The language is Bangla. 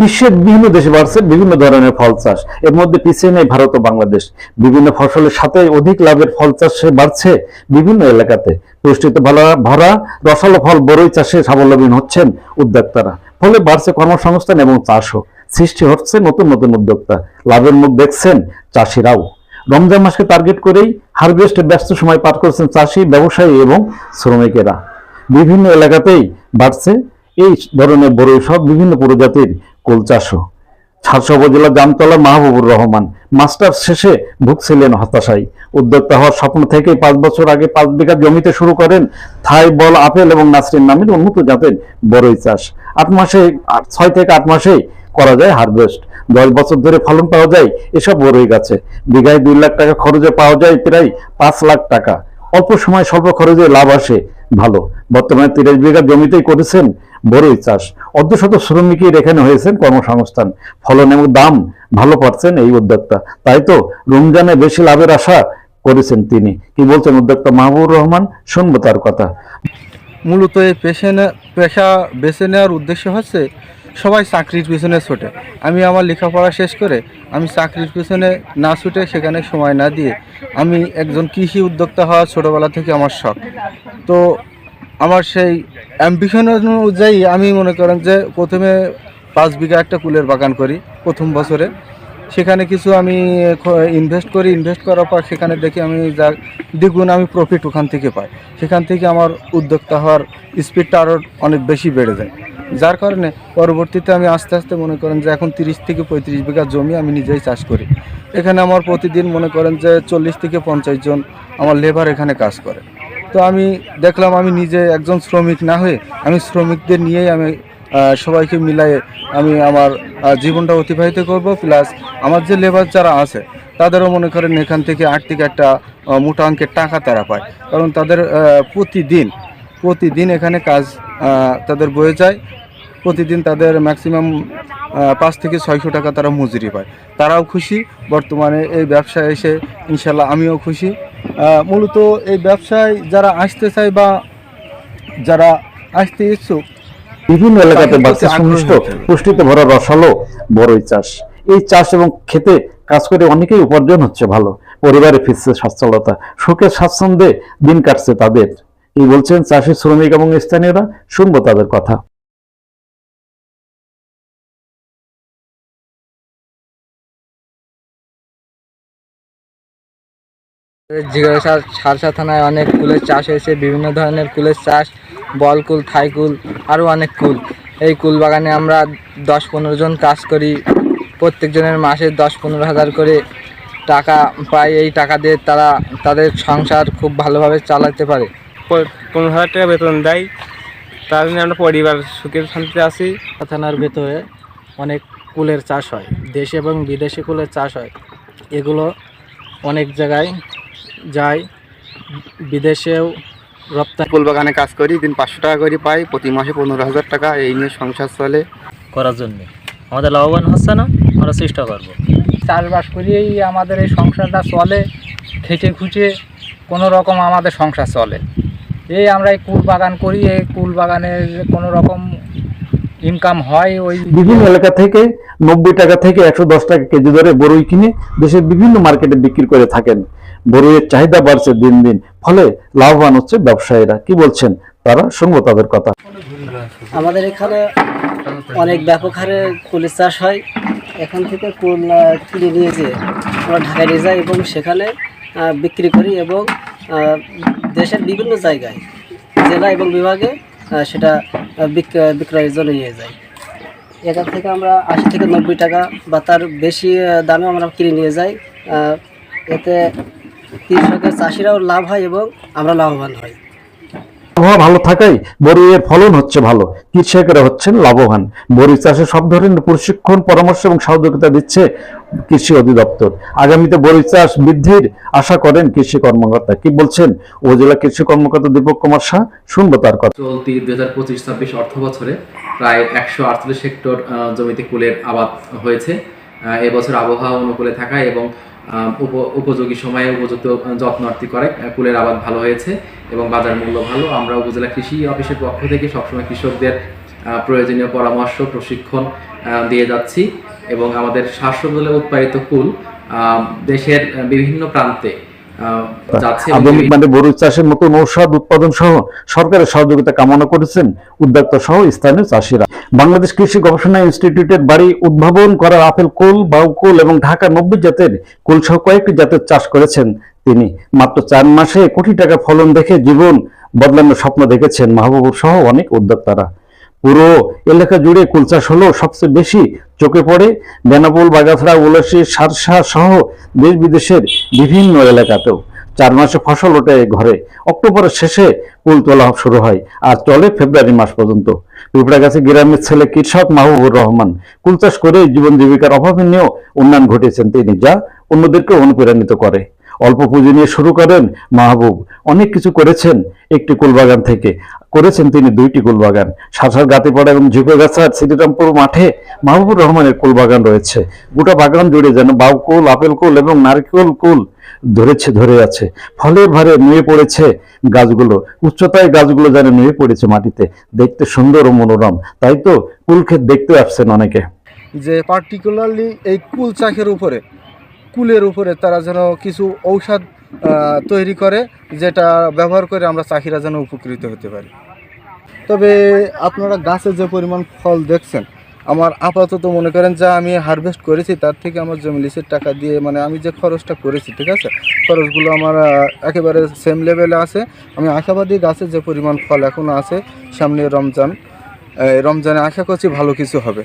বিশ্বের বিভিন্ন দেশে বাড়ছে বিভিন্ন ধরনের ফল চাষ। এর মধ্যে পিছিয়ে নেই ভারত ও বাংলাদেশ। বিভিন্ন ফসলের সাথে অধিক লাভের ফল চাষে বাড়ছে বিভিন্ন এলাকাতে। পুষ্টিতে ভরা রসালো ফল বড়ই চাষে স্বাবলম্বী হচ্ছেন উদ্যোক্তারা। ফলে বাড়ছে কর্মসংস্থান এবং চাষও সৃষ্টি হচ্ছে নতুন নতুন উদ্যোক্তা। লাভের মুখ দেখছেন চাষিরাও। রমজান মাসকে টার্গেট করেই হারভেস্টে ব্যস্ত সময় পার করছেন চাষি, ব্যবসায়ী এবং শ্রমিকেরা। বিভিন্ন এলাকাতেই বাড়ছে এই ধরনের বড়ই সব বিভিন্ন প্রজাতির কুল চাষও সাতশো উপজেলা জামতলা মাহবুবুর রহমান। মাস্টার শেষে ভুগছিলেন হতাশায়। উদ্যোক্তা হওয়ার স্বপ্ন থেকে পাঁচ বছর আগে পাঁচ বিঘা জমিতে শুরু করেন থাই বল আপেল এবং নাসরিন নামের উন্নত জাতের বড়ই চাষ। আট মাসে ছয় থেকে আট মাসেই করা যায় হারভেস্ট। দশ বছর ধরে ফলন পাওয়া যায় এসব বড়ই গাছে। বিঘায় দুই লাখ টাকা খরচে পাওয়া যায় প্রায় পাঁচ লাখ টাকা। অল্প সময় স্বল্প খরচে লাভ আসে ভালো। বর্তমানে তিরিশ বিঘা জমিতেই করেছেন বড়ই চাষ। অর্ধশত শ্রমিকের এখানে হয়েছেন কর্মসংস্থান। ফলন এবং দাম ভালো পাচ্ছেন এই উদ্যোক্তা। তাই তো রমজানে বেশি লাভের আশা করেছেন তিনি। কি বলছেন উদ্যোক্তা মাহবুবুর রহমান? শুনব তার কথা। মূলত এই পেশে পেশা বেছে নেওয়ার উদ্দেশ্য হচ্ছে সবাই চাকরির পিছনে ছোটে। আমি আমার লেখাপড়া শেষ করে আমি চাকরির পিছনে না ছুটে সেখানে সময় না দিয়ে আমি একজন কৃষি উদ্যোক্তা হওয়া ছোটোবেলা থেকে আমার শখ। তো আমার সেই অ্যাম্বিশন অনুযায়ী আমি মনে করেন যে প্রথমে পাঁচ বিঘা একটা কুলের বাগান করি, প্রথম বছরে। সেখানে কিছু আমি ইনভেস্ট করি ইনভেস্ট করার পর সেখানে দেখি আমি যা দ্বিগুণ আমি প্রফিট ওখান থেকে পাই। সেখান থেকে আমার উদ্যোক্তা হওয়ার স্পিডটা আরও অনেক বেশি বেড়ে যায়। যার কারণে পরবর্তীতে আমি আস্তে আস্তে মনে করেন যে এখন তিরিশ থেকে পঁয়ত্রিশ বিঘা জমি আমি নিজেই চাষ করি। এখানে আমার প্রতিদিন মনে করেন যে চল্লিশ থেকে পঞ্চাশ জন আমার লেবার এখানে কাজ করে। তো আমি দেখলাম আমি নিজে একজন শ্রমিক না হয়ে আমি শ্রমিকদের নিয়েই আমি সবাইকে মিলাই আমি আমার জীবনটা অতিবাহিত করব প্লাস আমার যে লেবার যারা আছে, তাদেরও মনে করেন এখান থেকে আর্থিক একটা মোটা অঙ্কের টাকা তারা পায়। কারণ তাদের প্রতিদিন প্রতিদিন এখানে কাজ তাদের বয়ে যায়। প্রতিদিন তাদের ম্যাক্সিমাম পাঁচ থেকে ছয়শো টাকা তারা মজুরি পায়। তারাও খুশি। বর্তমানে এই ব্যবসায় এসে ইনশাল্লাহ আমিও খুশি। মূলত এই ব্যবসায় যারা আসতে চায় বা যারা আসতে ইচ্ছুক বিভিন্ন এলাকাতে। পুষ্টিতে ভরা রসালো বড়ই চাষ। এই চাষ এবং খেতে কাজ করে অনেকেই উপার্জন হচ্ছে ভালো। পরিবারে ফিরছে সচ্ছলতা সুখে স্বাচ্ছন্দ্যে দিন কাটছে তাদের। এই বলছেন চাষি শ্রমিক এবং স্থানীয়রা শুনব তাদের কথা। জিজ্ঞাসা সারসা থানায় অনেক কুলের চাষ হয়েছে বিভিন্ন ধরনের কুলের চাষ বল কুল থাই কুল আরও অনেক কুল। এই কুল বাগানে আমরা দশ পনেরো জন কাজ করি প্রত্যেকজনের মাসে দশ পনেরো হাজার করে টাকা পাই। এই টাকা দিয়ে তারা তাদের সংসার খুব ভালোভাবে চালাতে পারে। পনেরো হাজার টাকা বেতন দেয়। তার জন্য আমরা পরিবার সুখের শান্তিতে আছি। থানার ভেতরে অনেক কুলের চাষ হয় দেশে এবং বিদেশি কুলের চাষ হয়। এগুলো অনেক জায়গায় যায় বিদেশেও রপ্তানি। ফুল বাগানে কাজ করি দিন পাঁচশো টাকা করে পাই প্রতি মাসে পনেরো হাজার টাকা এই নিয়ে সংসার চলে। করার জন্য। আমাদের লাভবান হচ্ছে না আমরা চেষ্টা করব। চাষবাস করেই আমাদের এই সংসারটা চলে খেটে খুঁটে কোনো রকম আমাদের সংসার চলে। এই আমরা এই কুল বাগান করি এই কুল বাগানের কোনো রকম ইনকাম হয় ওই বিভিন্ন এলাকা থেকে নব্বই টাকা থেকে একশো দশ টাকা কেজি দরে বড়ই কিনে দেশের বিভিন্ন মার্কেটে বিক্রি করে থাকেন। বড়ইয়ের চাহিদা বাড়ছে দিন দিন, ফলে লাভবান হচ্ছে ব্যবসায়ীরা। কি বলছেন তারা? শুনব তাদের কথা। আমাদের এখানে অনেক ব্যাপক হারে কুলের চাষ হয়। এখান থেকে কুল কিনে নিয়ে যেয়ে আমরা ঢাকায় নিয়ে যাই এবং সেখানে বিক্রি করি এবং দেশের বিভিন্ন জায়গায়, জেলা এবং বিভাগে সেটা বিক্রয়ের জন্য নিয়ে যাই। এখান থেকে আমরা আশি থেকে নব্বই টাকা বা তার বেশি দামে আমরা কিনে নিয়ে যাই। এতে কৃষকের চাষিরাও লাভ হয় এবং আমরা লাভবান হই। আবহাওয়া ভালো থাকায় বড়ইয়ের ফলন হচ্ছে ভালো। কৃষকেরা হচ্ছেন লাভবান। বড়ি চাষে সব ধরনের প্রশিক্ষণ, পরামর্শ এবং সহযোগিতা দিচ্ছে কৃষি অধিদপ্তর। আগামীতে বড়ি চাষ বৃদ্ধির আশা করেন কৃষি কর্মকর্তা। কি বলছেন? উপজেলা কৃষি কর্মকর্তা দীপক কুমার শাহ শুনব তার কথা। চলতি দুই হাজার পঁচিশ ছাব্বিশ অর্থ বছরে প্রায় একশো আটচল্লিশ হেক্টর জমিতে কুলের আবাদ হয়েছে। এবছর আবহাওয়া অনুকূলে থাকায় এবং উপযোগী সময়ে উপযুক্ত যত্নার্থী করে। কুলের আবাদ ভালো হয়েছে এবং বাজার মূল্য ভালো। আমরা উপজেলা কৃষি অফিসের পক্ষ থেকে সবসময় কৃষকদের প্রয়োজনীয় পরামর্শ, প্রশিক্ষণ দিয়ে যাচ্ছি এবং আমাদের শাসকদলে উৎপাদিত কুল দেশের বিভিন্ন প্রান্তে আধুনিক মানে বড়ি চাষের মতো ঔষধ উৎপাদন সহ সরকারের সহযোগিতা কামনা করেছেন উদ্যোক্তা সহ স্থানীয় চাষিরা। বাংলাদেশ কৃষি গবেষণা ইনস্টিটিউটের বাড়ি উদ্ভাবন করা আপেল কুল বাউ কুল এবং ঢাকা নব্বই জাতের কুল সহ কয়েকটি জাতের চাষ করেছেন তিনি। মাত্র চার মাসে কোটি টাকা ফলন দেখে জীবন বদলানোর স্বপ্ন দেখেছেন মাহবুবুর সহ অনেক উদ্যোক্তারা। পুরো এলাকা জুড়ে কুল চাষ হলেও সবচেয়ে বেশি। চোখে পড়ে বেনাপুল, বাগাছড়া উলসি সারসা সহ দেশ বিদেশের বিভিন্ন এলাকাতেও। চার মাসে ফসল ওঠে ঘরে। অক্টোবরের শেষে কুল তোলা শুরু হয় আর চলে ফেব্রুয়ারি মাস পর্যন্ত। পিঁপড়াগাছি গ্রামের ছেলে কৃষক মাহবুবুর রহমান কুল চাষ করে জীবন জীবিকার অভাবে নিয়েও উন্নয়ন ঘটিয়েছেন তিনি, যা অন্যদেরকে অনুপ্রাণিত করে। অল্প পুঁজি নিয়ে শুরু করেন মাহবুব। অনেক কিছু করেছেন একটি কুলবাগান থেকে। করেছেন তিনি দুইটি কুলবাগান। সাসার গাতিপাড়া এবং ঝুঁকোগাছার শ্রীরামপুর মাঠে মাহবুবুর রহমানের কুলবাগান রয়েছে। গোটা বাগান জুড়ে যেন বাউ কুল আপেল কুল এবং নারকেল কুল ধরেছে, ধরে আছে। ফলের ভারে নুয়ে পড়েছে গাছগুলো। উচ্চতায় গাছগুলো যেন নুয়ে পড়েছে মাটিতে। দেখতে সুন্দর ও মনোরম। তাই তো কুল ক্ষেত দেখতে আসছেন অনেকে। যে পার্টিকুলারলি এই কুল চাষের উপরে কুলের উপরে তারা যেন কিছু ঔষধ তৈরি করে, যেটা ব্যবহার করে আমরা চাষিরা যেন উপকৃত হতে পারি। তবে আপনারা গাছে যে পরিমাণ ফল দেখছেন, আমার আপাতত মনে করেন যা আমি হারভেস্ট করেছি, তার থেকে আমার জমি লিসের টাকা দিয়ে মানে আমি যে খরচটা করেছি, ঠিক আছে? খরচগুলো আমার একেবারে সেম লেভেলে আছে। আমি আশাবাদী গাছে যে পরিমাণ ফল এখনও আছে, সামনে রমজান রমজানে আশা করছি ভালো কিছু হবে।